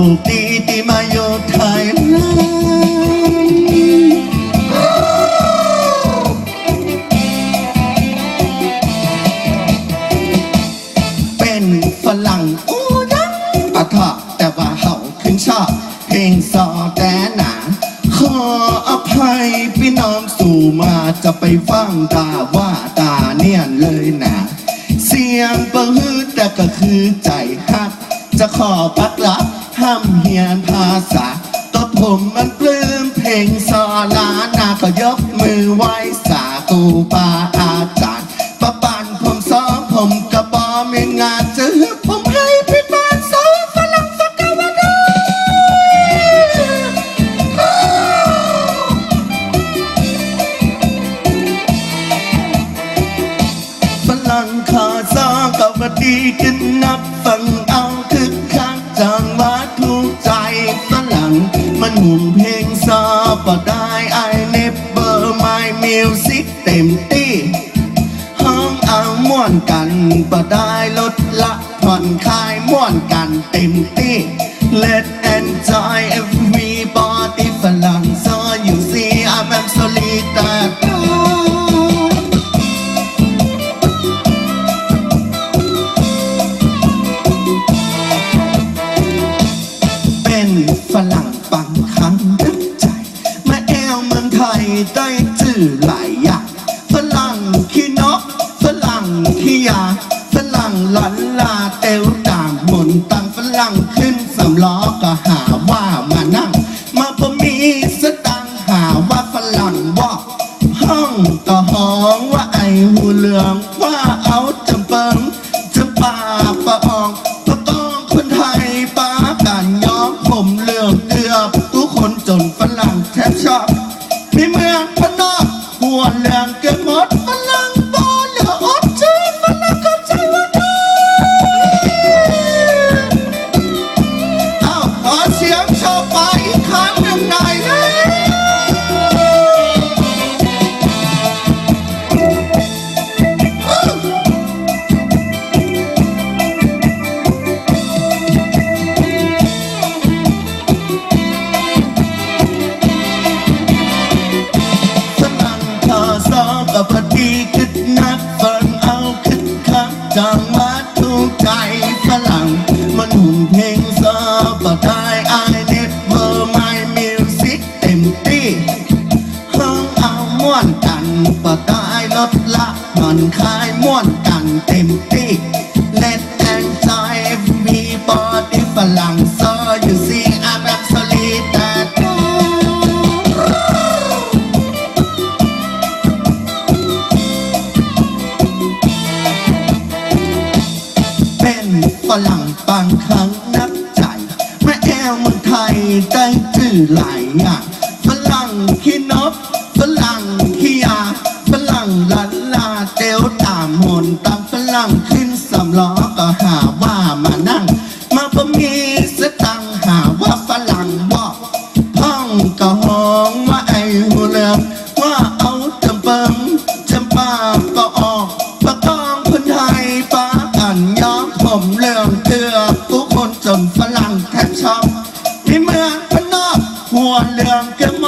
สุขดีที่มาอยู่ไทยเป็นฝรั่งอู้ยังปะทะแต่ว่าเฮาขึ้นชอบเพลงซอแต่หนาขออภัยพี่น้องสู่มาจะไปฟังตาว่าตาเนียนเลยหนะเสียงประฮืดแต่ก็คือใจฮักจะขอปักหลับ ยนภาษา ก็ผมมันปลื้มเพลงซอลานาก็ยกมือไหว้สาตูปาอาจารย์ปะปันผมซ้อมผมกระบอมีงานจะฮึบผมให้พี่บ้านสาวฝรั่งสักกะวันดฝรั่งขาซองก็มาดีขึ้นนับฟังเอา สิกเต็มที่ห้องเอาม่วนกันก็ได้ลดละผ่อนคลายม่วนกันเต็มที่ Let enjoy everybody ฝรั่งซออยู่ซีอาแบบโซลิตาเป็นฝรั่งบางครั้งน้ำ ขี้ยาฝรั่งหลันลาเตวต่างหมุนตังฝรั่งขึ้นสำล้อก็หาว่ามานั่ง มาพมีสตังหาว่าฝรั่งบอกห้องก็ห้องว่าไอหูเหลืองว่าเอาจำเปิงจะปาปะอองปะตองคนไทยป้ากันย้อมผมเหลืองเกือบทุกคนจน มาถูกใจฝรั่ง มันหุ่นเพลงซอก็ได้ไอเน็ตเบอร์ไม่มิวสิกเต็มที่ห้องเอาม่วนกันก็ได้ลดละนอนคลายม่วนกันเต็มที่ ฝรั่งบางครั้งนับใจแม่แอวเมืองไทยได้ชื่อหลายอย่างฝรั่งขี้นกฝรั่งขี้ยาฝรั่งลันลาเตวตามหนตามฝรั่งขึ้นสำล้อก็หาว่ามานั่ง มาพอมีสตังหาว่าฝรั่ง มเหลืองเกือทุกคนจนฝรั่งแทบช็อกที่เมืองพนอกหัวเหลืองเกม